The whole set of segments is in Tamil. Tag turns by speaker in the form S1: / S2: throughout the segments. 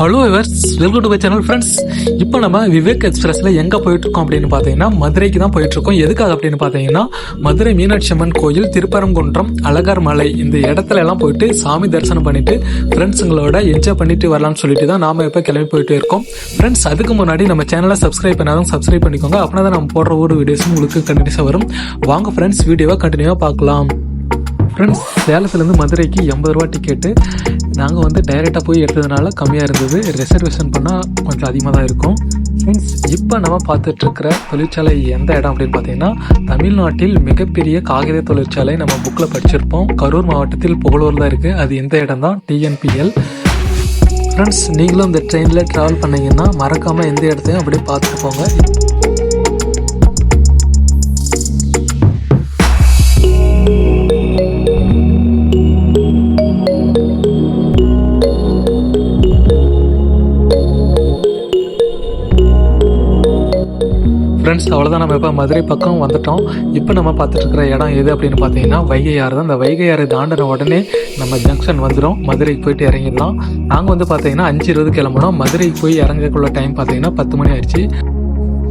S1: Hello everyone welcome to my channel friends இப்போ நம்ம விவேக் எக்ஸ்பிரஸில் எங்கே போயிட்டுருக்கோம் அப்படின்னு பார்த்தீங்கன்னா மதுரைக்கு தான் போயிட்டுருக்கோம். எதுக்காக அப்படின்னு பார்த்தீங்கன்னா மதுரை மீனாட்சி அம்மன் கோயில் திருப்பரங்குன்றம் அழகர் மலை இந்த இடத்துல எல்லாம் போயிட்டு சாமி தரிசனம் பண்ணிட்டு ஃப்ரெண்ட்ஸுங்களோட என்ஜாய் பண்ணிட்டு வரலாம்னு சொல்லிட்டு தான் நாம் இப்போ கிளம்பி போயிட்டு இருக்கோம். ஃப்ரெண்ட்ஸ் அதுக்கு முன்னாடி நம்ம சேனலை சப்ஸ்கிரைப் பண்ணாலும் சப்ஸ்கிரைப் பண்ணிக்கோங்க. அப்படின்னா தான் நம்ம போடுற ஒரு வீடியோஸும் உங்களுக்கு கண்டினியூஸாக வரும். வாங்க ஃப்ரெண்ட்ஸ் வீடியோவை கண்டினியூவாக பார்க்கலாம். ஃப்ரெண்ட்ஸ் சேலத்துலேருந்து மதுரைக்கு எண்பது ரூபா டிக்கெட்டு நாங்கள் வந்து டைரெக்டாக போய் எடுத்ததுனால கம்மியாக இருந்தது. ரிசர்வேஷன் பண்ணால் கொஞ்சம் அதிகமாக தான் இருக்கும். ஃப்ரெண்ட்ஸ் இப்போ நம்ம பார்த்துட்ருக்கிற தொழிற்சாலை எந்த இடம் அப்படின்னு பார்த்தீங்கன்னா தமிழ்நாட்டில் மிகப்பெரிய காகித தொழிற்சாலை நம்ம புக்கில் படிச்சிருப்போம். கரூர் மாவட்டத்தில் புகழூரில் இருக்குது அது எந்த இடம் தான்? டிஎன்பிஎல் ஃப்ரெண்ட்ஸ் நீங்களும் இந்த ட்ரெயினில் ட்ராவல் பண்ணீங்கன்னா மறக்காமல் எந்த இடத்தையும் அப்படியே பார்த்துட்டு போங்க. ஃப்ரெண்ட்ஸ் அவ்வளோதான் நம்ம இப்போ மதுரை பக்கம் வந்துட்டோம். இப்போ நம்ம பார்த்துட்டு இருக்கிற இடம் எது அப்படின்னு பார்த்தீங்கன்னா வைகை ஆறு தான். இந்த வைகை ஆறு தாண்டின உடனே நம்ம ஜங்ஷன் வந்துடும் மதுரைக்கு போயிட்டு இறங்கிடலாம். நாங்கள் வந்து பார்த்தீங்கன்னா அஞ்சு இருபது கிளம்புனோம். மதுரைக்கு போய் இறங்கக்குள்ள டைம் பார்த்தீங்கன்னா பத்து மணி ஆயிடுச்சு.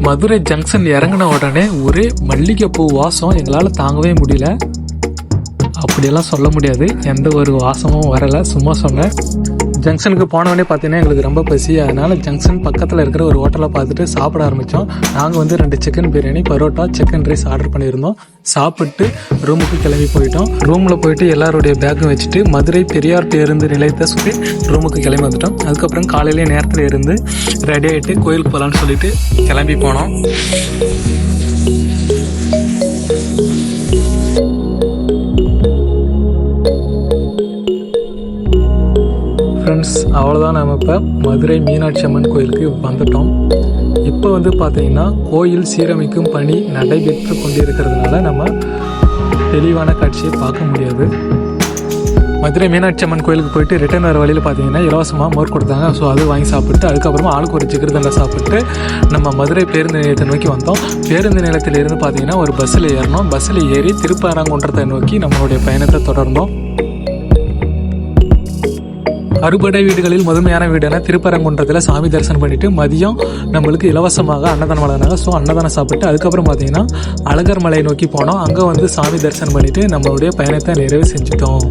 S1: மதுரை ஜங்ஷன் இறங்கின உடனே ஒரே மல்லிகைப்பூ வாசம் எங்களால் தாங்கவே முடியல. அப்படியெல்லாம் சொல்ல முடியாது. எந்த ஒரு வாசமும் வரலை. சும்மா சொன்னேன். ஜங்ஷனுக்கு போனவொடனே பார்த்தீங்கன்னா எங்களுக்கு ரொம்ப பசி அதனால் ஜங்ஷன் பக்கத்தில் இருக்கிற ஒரு ஹோட்டலை பார்த்துட்டு சாப்பிட ஆரம்பித்தோம் நாங்கள் வந்து ரெண்டு chicken biryani parotta chicken rice order பண்ணியிருந்தோம். சாப்பிட்டு ரூமுக்கு கிளம்பி போயிட்டோம். ரூமில் போயிட்டு எல்லாருடைய பேக்கும் வச்சுட்டு மதுரை பெரியார் பேருந்து நிலையத்தை சுற்றி ரூமுக்கு கிளம்பி வந்துட்டோம். அதுக்கப்புறம் காலையிலே நேரத்தில் இருந்து ரெடி ஆகிட்டு கோயிலுக்கு போகலான்னு சொல்லிட்டு கிளம்பி போனோம். ஃப்ரெண்ட்ஸ் அவ்வளோதான் நம்ம இப்போ மதுரை மீனாட்சி அம்மன் கோயிலுக்கு வந்துட்டோம். இப்போ வந்து பார்த்தீங்கன்னா கோயில் சீரமைக்கும் பணி நடைபெற்று கொண்டிருக்கிறதுனால நம்ம தெளிவான காட்சியை பார்க்க முடியாது. மதுரை மீனாட்சி அம்மன் கோயிலுக்கு போயிட்டு ரிட்டர்ன் வர வழியில் பார்த்தீங்கன்னா இலவசமாக மோர் கொடுத்தாங்க. ஸோ அது வாங்கி சாப்பிட்டு அதுக்கப்புறமா ஆளுக்கு ஒரு ஜிகிருதண்டை சாப்பிட்டு நம்ம மதுரை பேருந்து நிலையத்தை நோக்கி வந்தோம். பேருந்து நிலையத்திலிருந்து பார்த்தீங்கன்னா ஒரு பஸ்ஸில் ஏறினோம். பஸ்ஸில் ஏறி திருப்பரங்குன்றத்தை நோக்கி நம்மளுடைய பயணத்தை தொடர்ந்தோம். அறுபடை வீடுகளில் முதன்மையான வீடான திருப்பரங்குன்றத்தில் சாமி தரிசனம் பண்ணிட்டு மதியம் நம்மளுக்கு இலவசமாக அன்னதானம் வழங்கினாங்க. ஸோ அன்னதானம் சாப்பிட்டு அதுக்கப்புறம் பார்த்தீங்கன்னா அழகர் மலை நோக்கி போனோம். அங்கே வந்து சாமி தரிசனம் பண்ணிட்டு நம்மளுடைய பயணத்தை நிறைவு செஞ்சுட்டோம்.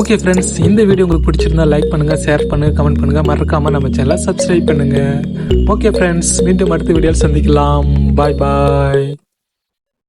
S1: ஓகே ஃப்ரெண்ட்ஸ் இந்த வீடியோ உங்களுக்கு பிடிச்சிருந்தா லைக் பண்ணுங்கள் ஷேர் பண்ணுங்கள் கமெண்ட் பண்ணுங்கள் மறக்காமல் நம்ம சேனலை சப்ஸ்கிரைப் பண்ணுங்கள் ஓகே ஃப்ரெண்ட்ஸ் மீண்டும் அடுத்த வீடியோவில் சந்திக்கலாம். பாய் பாய்